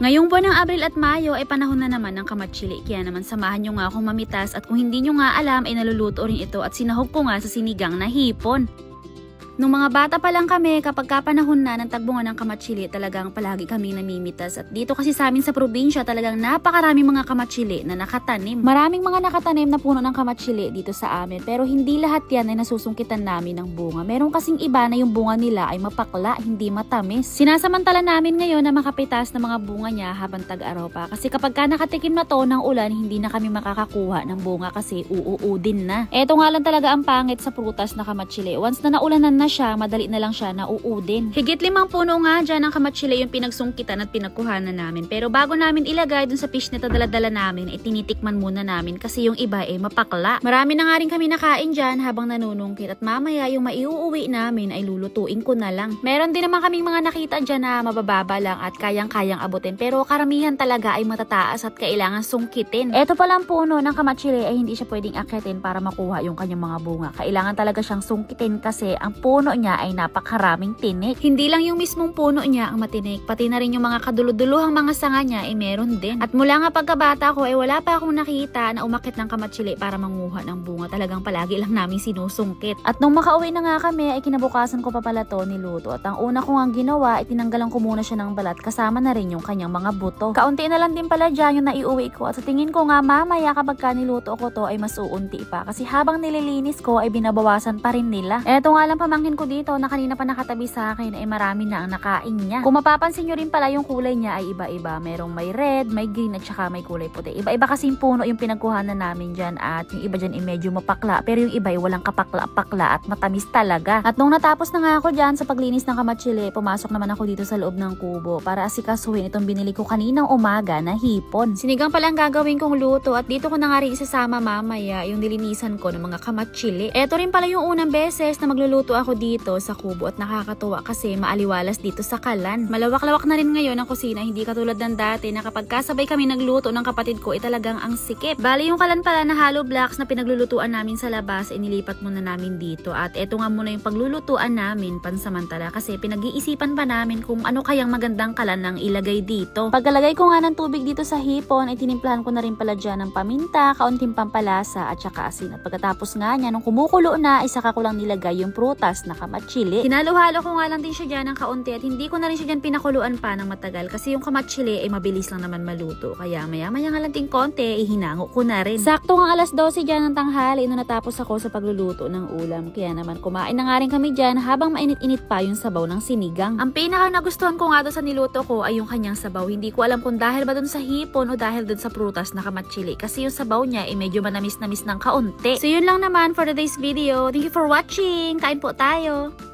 Ngayong buwan ng Abril at Mayo ay panahon na naman ng kamatsili kaya naman samahan nyo nga akong mamitas at kung hindi nyo nga alam ay naluluto rin ito at sinahog ko nga sa sinigang na hipon. Nung mga bata pa lang kami, kapag kapanahon na ng tagbungan ng kamatsili, talagang palagi kami namimitas. At dito kasi sa amin sa probinsya, talagang napakarami mga kamatsili na nakatanim. Maraming mga nakatanim na puno ng kamatsili dito sa amin, pero hindi lahat yan ay nasusungkitan namin ng bunga. Meron kasing iba na yung bunga nila ay mapakla, hindi matamis. Sinasamantala namin ngayon na makapitas ng mga bunga niya habang tag-araw pa. Kasi kapag ka nakatikim na to ng ulan, hindi na kami makakakuha ng bunga kasi uuudin na. Eto nga lang talaga ang pangit sa prutas na kamatsili. Once na naulanan na siya, madali na lang siya nauudin. Higit limang puno nga dyan ng kamatsili yung pinagsungkitan at pinagkuhanan namin. Pero bago namin ilagay dun sa fish na dala-dala namin, ay tinitikman muna namin kasi yung iba ay mapakla. Marami na nga rin kami nakain dyan habang nanunungkit at mamaya yung maiuuwi namin ay lulutuin ko na lang. Meron din naman kaming mga nakita dyan na mabababa lang at kayang-kayang abutin pero karamihan talaga ay matataas at kailangan sungkitin. Eto palang puno ng kamatsili ay hindi siya pwedeng akitin para makuha yung kanyang mga bunga. Kailangan talaga siyang sungkitin kasi ang puno niya ay napakaraming tinik. Hindi lang yung mismong puno niya ang matinik, pati na rin yung mga kaduluduluhang mga sanga niya ay meron din. At mula nga pagkabata ko ay wala pa akong nakita na umakit ng kamatsili para manguha ng bunga. Talagang palagi lang namin sinusungkit. At nung makauwi na nga kami ay kinabukasan ko pa pala to niluto. At ang una ko nga ginawa ay tinanggalan ko muna siya ng balat kasama na rin yung kanyang mga buto. Kaunti na lang din pala dyan yung naiuwi ko. At sa tingin ko nga mamaya kapag ka niluto ko to ay mas uunti pa. Kasi habang nililinis ko ay binabawasan pa rin nila. Eto nga lang pamangkin ko dito na kanina pa nakatabi sa akin ay marami na ang nakain niya. Kung mapapansin nyo rin pala yung kulay niya ay iba-iba. Merong may red, may green at saka may kulay puti. Iba-iba kasing puno yung pinagkuhanan namin dyan at yung iba dyan ay medyo mapakla pero yung iba ay walang kapakla-pakla at matamis talaga. At nung natapos na nga ako dyan sa paglinis ng kamatsili, pumasok naman ako dito sa loob ng kubo para asikasuhin itong binili ko kaninang umaga na hipon. Sinigang pala ang gagawin kong luto at dito ko na nga rin isasama mamaya yung nilinisan ko ng mga kamatsili. Eto rin pala yung unang beses na magluluto ako dito sa kubo at nakakatuwa kasi maaliwalas dito sa kalan. Malawak-lawak na rin ngayon ang kusina, hindi katulad ng dati na kapag kasabay kami nagluto ng kapatid ko ay talagang ang sikip. Bali yung kalan pala na hollow blocks na pinaglulutuan namin sa labas, inilipat muna namin dito. At eto nga muna yung paglulutuan namin pansamantala kasi pinag-iisipan pa namin kung ano kayang magandang kalan ang ilagay dito. Pagkalagay ko nga ng tubig dito sa hipon, ay tinimplahan ko na rin pala dyan ng paminta, kaunting pampalasa at saka asin. At pagkatapos nga niya, nung kumukulo na, isa ka ko lang nilagay yung prutas na kamatsili. Hinalo-halo ko nga lang din siya dyan ng kaunti at hindi ko na rin siya dyan pinakuluan pa ng matagal kasi yung kamatsili ay mabilis lang naman maluto. Kaya maya-maya nga lang din konti, ihinango ko na rin. Sakto nga alas 12 dyan ng tanghali nung natapos ako sa pagluluto ng ulam. Kaya naman kumain na nga rin kami dyan habang mainit-init pa yung sabaw ng sinigang. Ang pinaka nagustuhan ko nga doon sa niluto ko ay yung kanyang sabaw. Hindi ko alam kung dahil ba doon sa hipon o dahil doon sa prutas na kamatsili kasi yung sabaw niya ay medyo manamis-namis ng kaunti. So yun lang naman for today's video. Thank you for watching. Kain po tayo. だよ。